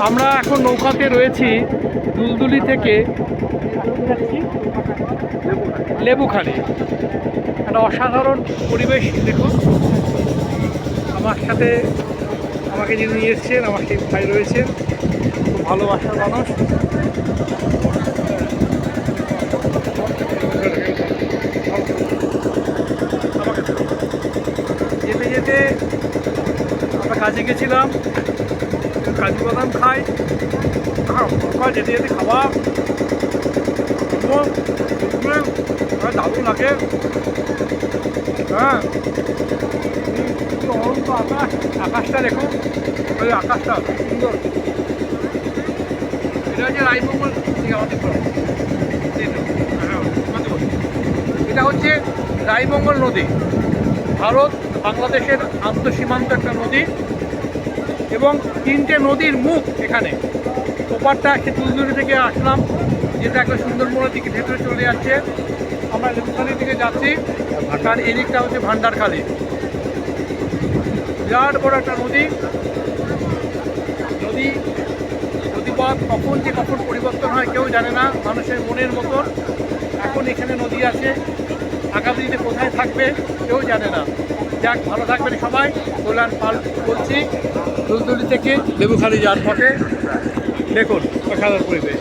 আমরা এখন নৌকাতে রয়েছি দুলদুলি থেকে লেবুখালি। একটা অসাধারণ পরিবেশ, দেখুন। আমার সাথে আমাকে যিনি নিয়ে এসছেন সেই ভাই রয়েছেন। ভালোবাসার মানুষ। যেতে যেতে আমরা কাজে গেছিলাম। কাজু বাদাম খাই নৌকা যেতে যেতে খাওয়া। দুপুরে দারুণ লাগে। হ্যাঁ। কি আকাশ আকাশটা দেখুন ওই আকাশটা সুন্দর। এটা হচ্ছে রায়মঙ্গল আমাদের হ্যাঁ, এটা হচ্ছে রায়মঙ্গল নদী। ভারত বাংলাদেশের আন্তঃসীমান্ত একটা নদী। এবং তিনটে নদীর মুখ এখানে। ওপারটা তুলদুলি থেকে আসলাম, যেটা একটা সুন্দরবনের দিকে ভেতরে চলে যাচ্ছে। আমরা লেবুখালির দিকে যাচ্ছি আর এদিকটা হচ্ছে ভান্ডারখালি। বিরাট বড় একটা নদী। নদী নদীপথ কখন যে কখন পরিবর্তন হয় কেউ জানে না, মানুষের মনের মতন। এখন এখানে নদী আছে আগামী দিনে কোথায় থাকবে কেউ জানে না। যাক ভালো থাকবেন সবাই। কল্যাণ পাল বলছি দুলদুলি থেকে লেবুখালি যাওয়ার পথে। দেখুন পরিবেশ।